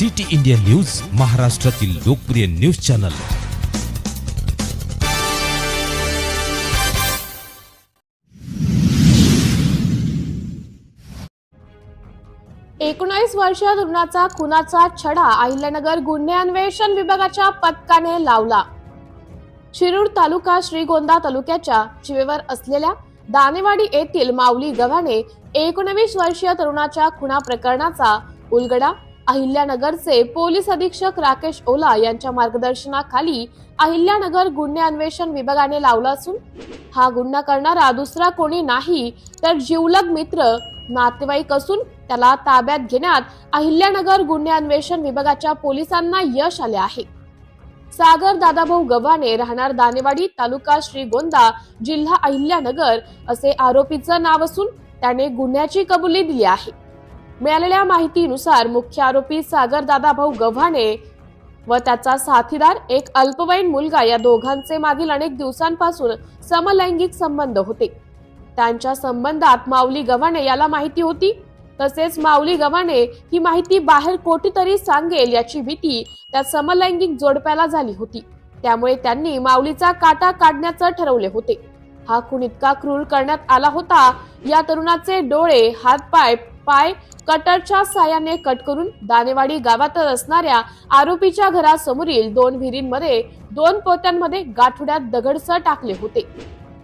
City India news महाराष्ट्रातील लोकप्रिय news channel. एकोणावीस वर्षीय तरुणाचा खुनाचा छडा अहिल्यानगर गुन्हे अन्वेषण विभागाच्या पथकाने लावला. शिरूर तालुका श्रीगोंदा तालुक्याच्या शिवेवर असलेल्या दानेवाडी येथील माऊली गव्हाणे एकोणवीस वर्षीय तरुणाच्या खुना प्रकरणाचा उलगडा अहिल्यानगरचे पोलीस अधीक्षक राकेश ओला यांच्या मार्गदर्शनाखाली अहिल्यानगर गुन्हे अन्वेषण विभागाने लावला असून हा गुन्हा करणारा दुसरा कोणी नाही तर जिवलग मित्र नातेवाईक असून त्याला ताब्यात घेण्यात अहिल्यानगर गुन्हे अन्वेषण विभागाच्या पोलिसांना यश आले आहे. सागर दादाभाऊ गव्हाणे राहणार दानेवाडी तालुका श्रीगोंदा जिल्हा अहिल्यानगर असे आरोपीचं नाव असून त्याने गुन्ह्याची कबुली दिली आहे. मिळालेल्या माहितीनुसार मुख्य आरोपी सागर दादाभाऊ गव्हाणे व त्याचा साथीदार एक अल्पवयीन मुलगा या दोघांचे मागील अनेक दिवसांपासून समलैंगिक संबंध होते. त्यांच्या संबंधात माऊली गव्हाणे याला माहिती होती. तसेच माऊली गव्हाणे ही माहिती बाहेर कोठेतरी सांगेल याची भीती त्या समलैंगिक जोडप्याला झाली होती. त्यामुळे त्यांनी माऊलीचा काटा काढण्याचं ठरवले होते. हा खून इतका क्रूर करण्यात आला होता या तरुणाचे डोळे हातपाय पाय कटरच्या साह्याने कट करून दानेवाडी गावात असणाऱ्या आरोपीच्या घरासमोरील दोन विहिरींमध्ये दोन पोत्यांमध्ये गाठोड्यात दगडसर टाकले होते.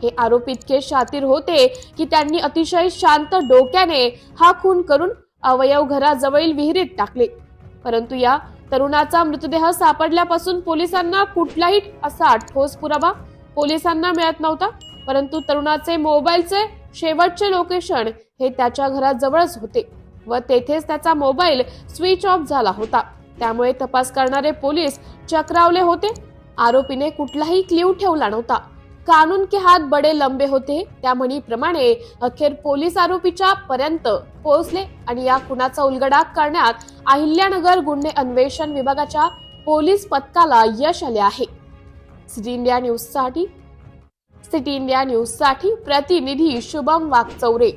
हे आरोपी इतके शातीर होते की त्यांनी अतिशय शांत डोक्याने हा खून करून अवयव घराजवळील विहिरीत टाकले. परंतु या तरुणाचा मृतदेह सापडल्यापासून पोलिसांना कुठलाही असा ठोस पुरावा पोलिसांना मिळत नव्हता. परंतु तरुणाचे मोबाईलचे शेवटचे लोकेशन हे त्याच्या घराजवळच होते व तेथेच त्याचा मोबाईल स्विच ऑफ झाला होता. त्यामुळे तपास करणारे पोलीस चक्रावले होते. आरोपीने कुठलाही क्ल्यू ठेवला नव्हता. कानून के हात बडे लंबे होते त्या म्हणीप्रमाणे अखेर पोलीस आरोपीच्या पर्यंत पोहोचले आणि या खुनाचा उलगडा करण्यात अहिल्यानगर गुन्हे अन्वेषण विभागाच्या पोलीस पथकाला यश आले आहे. सिटी इंडिया न्यूजसाठी सिटी इंडिया न्यूजसाठी प्रतिनिधी शुभम वाघचौरे